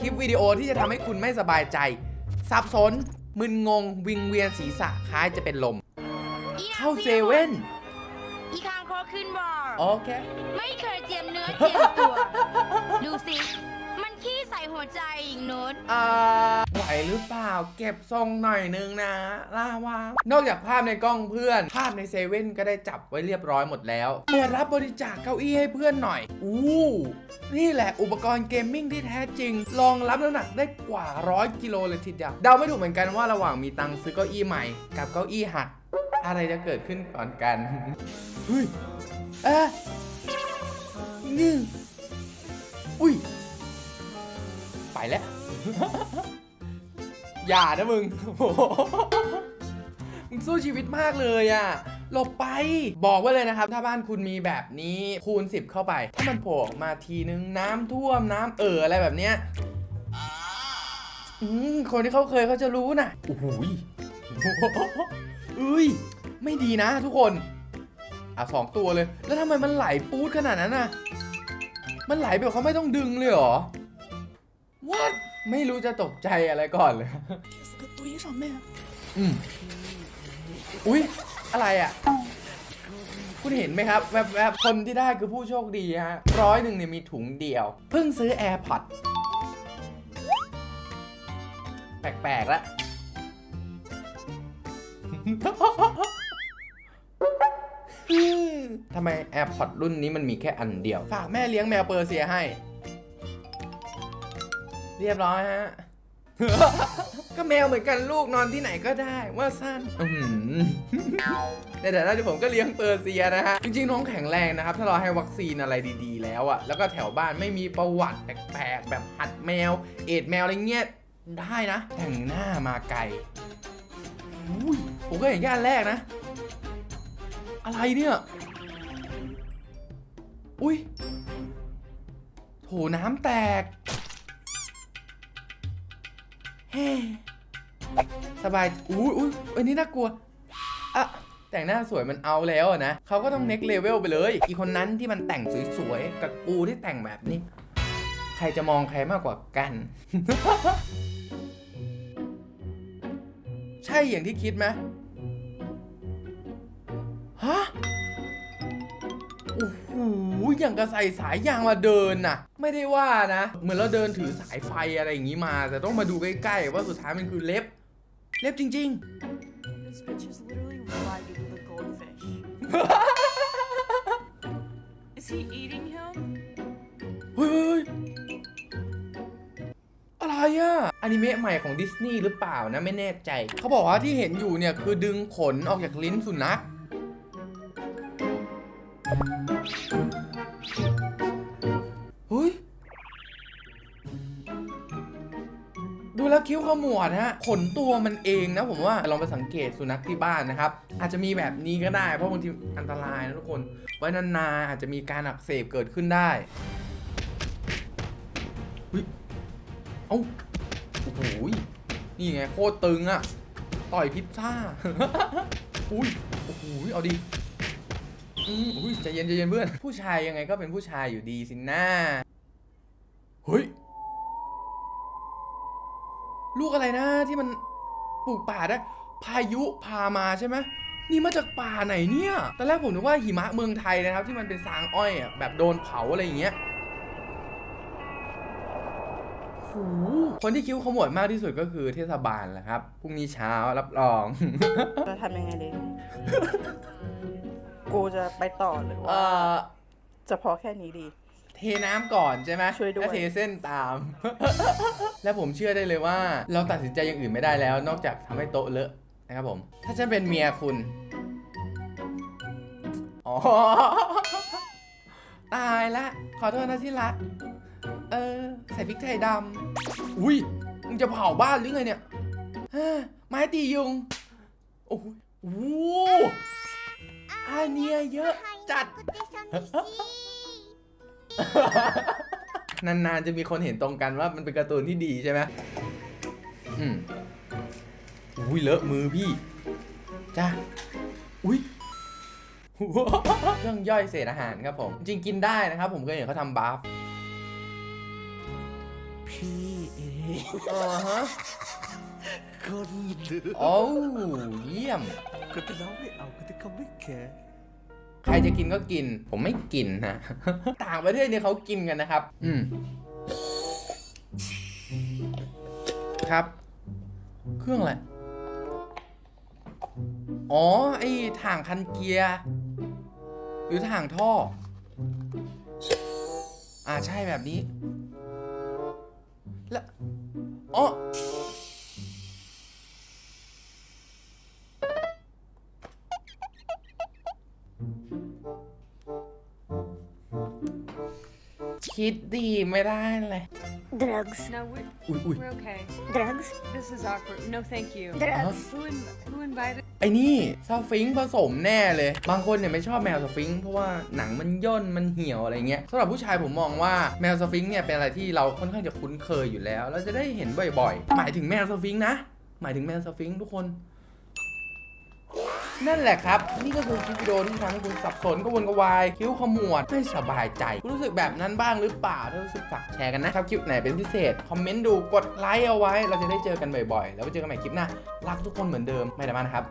คลิปวิดีโอที่จะทำให้คุณไม่สบายใจ สับสน มึนงง วิงเวียนศีรษะคล้ายจะเป็นลม เข้าเซเว่น อีคางคอขึ้นบอร์โอเค ไม่เคยเจียมเนื้อเจียมตัว ดูสิ มันขี้ใส่หัวใจอีกโน้ตอ่าไหวหรือเปล่า เก็บทรงหน่อยนึงนะล่าวานอกจากภาพในกล้องเพื่อน ภาพในเซเว่นก็ได้จับไว้เรียบร้อยหมดแล้วเปิดรับบริจาคเก้าอี้ให้เพื่อนหน่อย อู้นี่แหละอุปกรณ์เกมมิ่งที่แท้จริงรองรับน้ำหนักได้กว่าร้อยกิโลเลยทีเดียวเดาไม่ถูกเหมือนกันว่าระหว่างมีตังค์ซื้อเก้าอี้ใหม่ กับเก้าอี้หักอะไรจะเกิดขึ้นก่อนกันเฮ้ยเอ๊ะนี่อุ้ย ไปแล้ว อย่านะมึงโอ้โหมึงสู้ชีวิตมากเลยอะหลบไปบอกไว้เลยนะครับ ถ้าบ้านคุณมีแบบนี้คูณ 10 เข้าไป ถ้ามันโผล่ออกมาทีนึงน้ำท่วมน้ำเอ่ออะไรแบบเนี้ยอืมคนที่เขาเคยเขาจะรู้นะโอ้โหยอุ้ยไม่ดีนะทุกคน อะสองตัวเลย แล้วทำไมมันไหลปูดขนาดนั้นน่ะ มันไหลแบบเขาไม่ต้องดึงเลยเหรอ What ไม่รู้จะตกใจอะไรก่อนเลย 这个堆上面。 อืม อุ๊ย อะไรอ่ะ คุณเห็นไหมครับ แวบๆ คนที่ได้คือผู้โชคดีฮะ ร้อยหนึ่งเนี่ยมีถุงเดียว เพิ่งซื้อ AirPod แปลกๆละ ทำไม AirPod รุ่นนี้มันมีแค่อันเดียว ฝากแม่เลี้ยงแมวเปอร์เซียให้ เรียบร้อยฮะ ก็แมวเหมือนกันลูกนอนที่ไหนก็ได้ว่าสั้นอื้อหือในแต่ละที่ผมก็เลี้ยงเปอร์เซียนะฮะ จริงๆ น้องแข็งแรงนะครับ ถ้าเราให้วัคซีนอะไรดีๆ แล้วอะแล้วก็แถวบ้านไม่มีประวัติแปลกๆ แบบหัดแมว เอดส์แมวอะไรเงี้ยได้นะ แต่งหน้ามาไกลอุ้ยผมก็เห็นแค่อันแรกนะ อะไรเนี่ย อุ้ยโถน้ำแตก เฮ้สบายอุ้ยอุ้ยอันนี้น่ากลัวอะแต่งหน้าสวยมันเอาแล้วอะนะเขาก็ต้องเน็กเลเวลไปเลย อีกคนนั้นที่มันแต่งสวยๆ กับกูที่แต่งแบบนี้ ใครจะมองใครมากกว่ากัน ใช่อย่างที่คิดไหมฮะ โอ้โหอย่างกับใส่สายยางมาเดินน่ะ ไม่ได้ว่านะ เหมือนเราเดินถือสายไฟอะไรอย่างนี้มา แต่ต้องมาดูใกล้ๆว่าสุดท้ายมันคือเล็บ เล็บจริง This bitch is literally riding the goldfish. is he eating him? ๆ เฮ้ยอะไรอะอนิเมะใหม่ของดิสนีย์หรือเปล่านะไม่แน่ใจ เขาบอกว่าที่เห็นอยู่เนี่ยคือดึงขนออกจากลิ้นสุนัข คิ้วขมวดฮะขนตัวมันเองนะผมว่าลองไปสังเกตสุนัขที่บ้านนะครับ อาจจะมีแบบนี้ก็ได้เพราะบางทีอันตรายนะทุกคน ไว้นานๆอาจจะมีการอักเสบเกิดขึ้นได้เฮ้ยเอ้าโอ้โหนี่ไงโคตรตึงอะต่อยพิซซ่าอุ้ยโอ้โหเอาดิอืมอุ้ยใจเย็นใจเย็นเพื่อน ผู้ชายยังไงก็เป็นผู้ชายอยู่ดีสินะเฮ้ย ลูกอะไรนะที่มันปลูกป่าได้ พายุพามาใช่ไหมนี่มาจากป่าไหนเนี่ยตอนแรกผมนึกว่าหิมะเมืองไทยนะครับ ที่มันเป็นสางอ้อยอะแบบโดนเผาอะไรอย่างเงี้ยโหคนที่คิ้วขมวดมากที่สุดก็คือเทศบาลแหละครับ พรุ่งนี้เช้ารับรอง จะทำยังไงดี กูจะไปต่อหรือเอ่ว่าอจะพอแค่นี้ดี เทน้ำก่อนใช่ไหมช่วยด้วย แล้วเทเส้นตาม และผมเชื่อได้เลยว่า เราตัดสินใจอย่างอื่นไม่ได้แล้ว นอกจากทำให้โต๊ะเลอะนะครับผม ถ้าฉันเป็นเมียคุณ อ๋อ ตายละ ขอโทษนะที่รัก เออ ใส่พริกไทยดำ อุ้ย มึงจะเผาบ้านหรือไงเนี่ยฮ่าไม้ตียุง โอ้โหโอ้โหอาเนียเยอะจัด นานๆ จะมีคนเห็นตรงกันว่ามันเป็นการ์ตูนที่ดีใช่ไหมอืมอุ้ยเลอะมือพี่ จ้า อุ้ยเครื่องย่อยเศษอาหารครับผม จริงๆกินได้นะครับ ผมเคยเห็นเขาทำบัฟพี่เองอ๋อฮะคนเดิมโอ้เยี่ยมคนที่เราไม่เอาคนที่เขาไม่แคร์ ใครจะกินก็กิน ผมไม่กินนะต่างประเทศเนี่ยเขากินกันนะครับ อืมครับ เครื่องอะไรอ๋อ ไอ้ถ่างคันเกียร์ หรือถ่างท่อ อ่าใช่แบบนี้ แล้วอ๋อ คิดดีไม่ได้เลย Drugs. No, we're, อุ้ยอุ้ย we're okay. Drugs. This is awkward. No, thank you. Drugs. Who, in, who invited? ไอ้นี่สฟิงค์ผสมแน่เลย บางคนเนี่ยไม่ชอบแมวสฟิงค์เพราะว่าหนังมันย่นมันเหี่ยวอะไรเงี้ยสำหรับผู้ชายผมมองว่าแมวสฟิงค์เนี่ยเป็นอะไรที่เราค่อนข้างจะคุ้นเคยอยู่แล้ว เราจะได้เห็นบ่อยๆ หมายถึงแมวสฟิงค์นะ หมายถึงแมวสฟิงค์ทุกคน นั่นแหละครับ นี่ก็คือคลิปวิดีโอที่ทำให้คุณสับสนกวนกวาย คิ้วขมวดไม่สบายใจ คุณรู้สึกแบบนั้นบ้างหรือเปล่า ถ้ารู้สึกฝากแชร์กันนะ ครับคลิปไหนเป็นพิเศษ คอมเมนต์ดูกดไลค์เอาไว้ เราจะได้เจอกันบ่อยๆ แล้วไปเจอกันใหม่คลิปหน้ารักทุกคนเหมือนเดิมไม่ได้มานะครับ